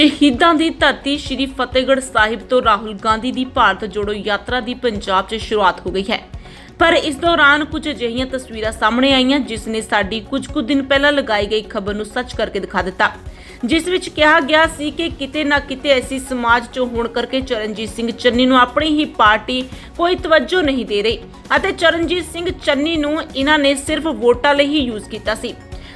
ਸ਼ਹੀਦਾਂ ਦੀ ਧਰਤੀ ਸ੍ਰੀ ਫਤਿਹਗੜ੍ਹ ਸਾਹਿਬ ਤੋਂ ਰਾਹੁਲ ਗਾਂਧੀ ਦੀ ਭਾਰਤ ਜੋੜੋ ਯਾਤਰਾ ਦੀ ਪੰਜਾਬ 'ਚ ਸ਼ੁਰੂਆਤ ਹੋ ਗਈ ਹੈ। ਪਰ ਇਸ ਦੌਰਾਨ ਕੁਝ ਅਜਿਹੀਆਂ ਤਸਵੀਰਾਂ ਸਾਹਮਣੇ ਆਈਆਂ, ਜਿਸ ਨੇ ਸਾਡੀ ਕੁਝ ਕੁ ਦਿਨ ਪਹਿਲਾਂ ਲਗਾਈ ਗਈ ਖਬਰ ਨੂੰ ਸੱਚ ਕਰਕੇ ਦਿਖਾ ਦਿੱਤਾ। ਜਿਸ ਵਿੱਚ ਕਿਹਾ ਗਿਆ ਸੀ ਕਿ ਕਿਤੇ ਨਾ ਕਿਤੇ ਐਸੀ ਸਮਾਜ 'ਚੋਂ ਹੋਣ ਕਰਕੇ ਚਰਨਜੀਤ ਸਿੰਘ ਚੰਨੀ ਨੂੰ ਆਪਣੀ ਹੀ ਪਾਰਟੀ ਕੋਈ ਤਵੱਜੋ ਨਹੀਂ ਦੇ ਰਹੀ ਅਤੇ ਚਰਨਜੀਤ ਸਿੰਘ ਚੰਨੀ ਨੂੰ ਇਹਨਾਂ ਨੇ ਸਿਰਫ ਵੋਟਾਂ ਲਈ ਹੀ ਯੂਜ਼ ਕੀਤਾ ਸੀ।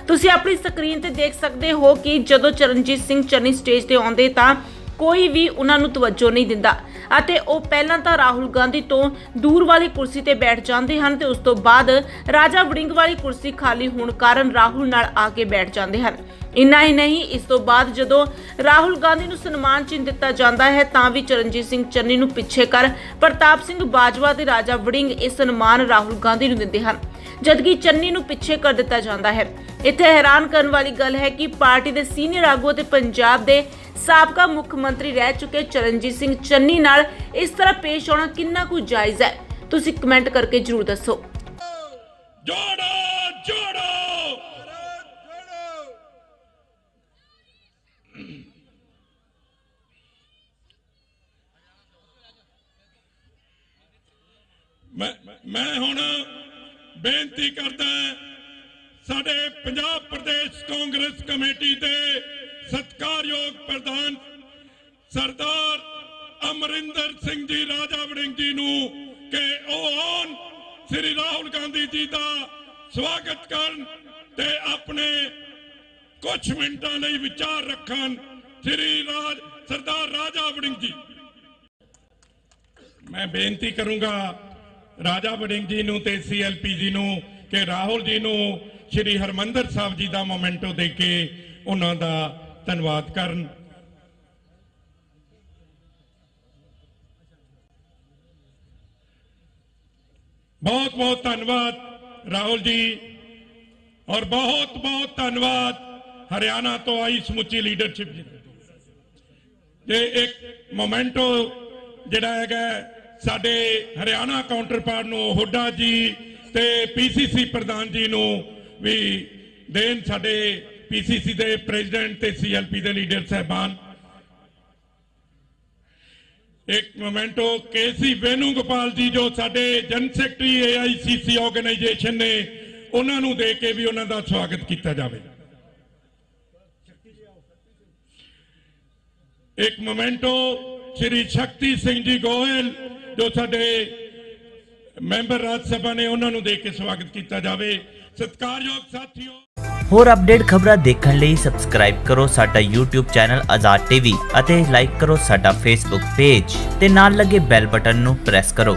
ਤੁਸੀਂ ਆਪਣੀ ਸਕਰੀਨ ਤੇ ਦੇਖ ਸਕਦੇ ਹੋ ਕਿ ਜਦੋਂ ਚਰਨਜੀਤ ਸਿੰਘ ਚੰਨੀ ਸਟੇਜ ਤੇ ਆਉਂਦੇ ਤਾਂ ਕੋਈ ਵੀ ਉਹਨਾਂ ਨੂੰ ਤਵੱਜੋ ਨਹੀਂ ਦਿੰਦਾ। ਅਤੇ ਉਹ ਪਹਿਲਾਂ ਤਾਂ ਰਾਹੁਲ ਗਾਂਧੀ ਤੋਂ ਦੂਰ ਵਾਲੀ ਕੁਰਸੀ ਤੇ ਬੈਠ ਜਾਂਦੇ ਹਨ ਤੇ ਉਸ ਤੋਂ ਬਾਅਦ ਰਾਜਾ ਵੜਿੰਗ ਵਾਲੀ ਕੁਰਸੀ ਖਾਲੀ ਹੋਣ ਕਾਰਨ ਰਾਹੁਲ ਨਾਲ ਆ ਕੇ ਬੈਠ ਜਾਂਦੇ ਹਨ। ਇੰਨਾ ਹੀ ਨਹੀਂ, ਇਸ ਤੋਂ ਬਾਅਦ ਜਦੋਂ ਰਾਹੁਲ ਗਾਂਧੀ ਨੂੰ ਸਨਮਾਨ ਚਿੰਨ੍ਹ ਦਿੱਤਾ ਜਾਂਦਾ ਹੈ ਤਾਂ ਵੀ ਚਰਨਜੀਤ ਸਿੰਘ ਚੰਨੀ ਨੂੰ ਪਿੱਛੇ ਕਰ ਪ੍ਰਤਾਪ ਸਿੰਘ ਬਾਜਵਾ ਤੇ ਰਾਜਾ ਵੜਿੰਗ ਇਹ ਸਨਮਾਨ ਰਾਹੁਲ ਗਾਂਧੀ ਨੂੰ ਦਿੰਦੇ ਹਨ। ਜਦਕਿ ਚੰਨੀ ਨੂੰ ਪਿੱਛੇ ਕਰ ਦਿੱਤਾ ਜਾਂਦਾ ਹੈ। ਇੱਥੇ ਹੈਰਾਨ ਕਰਨ ਵਾਲੀ ਗੱਲ ਹੈ ਕਿ ਪਾਰਟੀ ਦੇ ਸੀਨੀਅਰ ਆਗੂ ਅਤੇ ਪੰਜਾਬ ਦੇ ਸਾਬਕਾ ਮੁੱਖ ਮੰਤਰੀ ਰਹਿ ਚੁੱਕੇ ਚਰਨਜੀਤ ਸਿੰਘ ਚੰਨੀ ਨਾਲ ਇਸ ਤਰ੍ਹਾਂ ਪੇਸ਼ ਆਉਣਾ ਕਿੰਨਾ ਕੁ ਜਾਇਜ਼ ਹੈ? ਤੁਸੀਂ ਕਮੈਂਟ ਕਰਕੇ ਜਰੂਰ ਦੱਸੋ। ਜੋੜੋ ਜੋੜੋ। ਮੈਂ ਮੈਂ ਹੁਣ ਬੇਨਤੀ ਕਰਦਾ ਸਾਡੇ ਪੰਜਾਬ ਪ੍ਰਦੇਸ਼ ਕਾਂਗਰਸ ਕਮੇਟੀ ਦੇ ਸਤਿਕਾਰਯੋਗ ਪ੍ਰਧਾਨ ਸਰਦਾਰ ਅਮਰਿੰਦਰ ਸਿੰਘ ਜੀ, ਰਾਜਾ ਵੜਿੰਗ ਜੀ ਨੂੰ ਕਿ ਉਹ ਆਉਣ, ਸ੍ਰੀ ਰਾਹੁਲ ਗਾਂਧੀ ਜੀ ਦਾ ਸਵਾਗਤ ਕਰਨ ਤੇ ਆਪਣੇ ਕੁਝ ਮਿੰਟਾਂ ਲਈ ਵਿਚਾਰ ਰੱਖਣ, ਸ੍ਰੀ ਰਾਜ, ਸਰਦਾਰ ਰਾਜਾ ਵੜਿੰਗ ਜੀ। ਮੈਂ ਬੇਨਤੀ ਕਰੂੰਗਾ ਰਾਜਾ ਵੜਿੰਗ ਜੀ ਨੂੰ ਤੇ ਸੀਐਲਪੀ ਜੀ ਨੂੰ ਕਿ ਰਾਹੁਲ ਜੀ ਨੂੰ ਸ੍ਰੀ ਹਰਮੰਦਰ ਸਾਹਿਬ ਜੀ ਦਾ ਮੋਮੈਂਟੋ ਦੇ ਕੇ ਉਹਨਾਂ ਦਾ ਧੰਨਵਾਦ ਕਰਨ। ਬਹੁਤ ਬਹੁਤ ਧੰਨਵਾਦ ਰਾਹੁਲ ਜੀ ਔਰ ਬਹੁਤ ਬਹੁਤ ਧੰਨਵਾਦ ਹਰਿਆਣਾ ਤੋਂ ਆਈ ਸਮੁੱਚੀ ਲੀਡਰਸ਼ਿਪ ਜੀ। ਤੇ ਇੱਕ ਮੋਮੈਂਟੋ ਜਿਹੜਾ ਹੈਗਾ ਸਾਡੇ ਹਰਿਆਣਾ ਕਾਊਂਟਰਪਾਰਟ ਨੂੰ ਹੁੱਡਾ ਜੀ ਤੇ ਪੀਸੀਸੀ ਪ੍ਰਧਾਨ ਜੀ ਨੂੰ ਵੀ ਦੇਣ ਸਾਡੇ ਪੀਸੀਸੀ ਦੇ ਪ੍ਰੈਜ਼ੀਡੈਂਟ ਤੇ ਸੀਐਲਪੀ ਦੇ ਲੀਡਰ ਸਹਿਬਾਨ। ਇੱਕ ਮੋਮੈਂਟੋ ਕੇਸੀ ਵੈਨੂ ਗੋਪਾਲ ਜੀ ਜੋ ਸਾਡੇ ਜਨ ਸੈਕਟਰੀ ਏਆਈਸੀਸੀ ਆਰਗੇਨਾਈਜੇਸ਼ਨ ਨੇ, ਉਹਨਾਂ ਨੂੰ ਦੇ ਕੇ ਵੀ ਉਹਨਾਂ ਦਾ ਸਵਾਗਤ ਕੀਤਾ ਜਾਵੇ। ਇੱਕ ਮੋਮੈਂਟੋ, ਸ਼੍ਰੀ ਸ਼ਕਤੀ ਸਿੰਘ ਜੀ ਗੋਇਲ ਜੋ ਸਾਡੇ ਮੈਂਬਰ ਰਾਜ ਸਭਾ ਨੇ ਉਹਨਾਂ ਨੂੰ ਦੇ ਕੇ ਸਵਾਗਤ ਕੀਤਾ ਜਾਵੇ। ਸਤਿਕਾਰਯੋਗ ਸਾਥੀਓ। ਹੋਰ ਅਪਡੇਟ ਖਬਰਾਂ ਦੇਖਣ ਲਈ ਸਬਸਕ੍ਰਾਈਬ ਕਰੋ ਸਾਡਾ YouTube ਚੈਨਲ ਆਜ਼ਾਦ ਟੀਵੀ ਅਤੇ ਲਾਈਕ ਕਰੋ ਸਾਡਾ Facebook ਪੇਜ ਤੇ ਨਾਲ ਲੱਗੇ ਬੈਲ ਬਟਨ ਨੂੰ ਪ੍ਰੈਸ ਕਰੋ।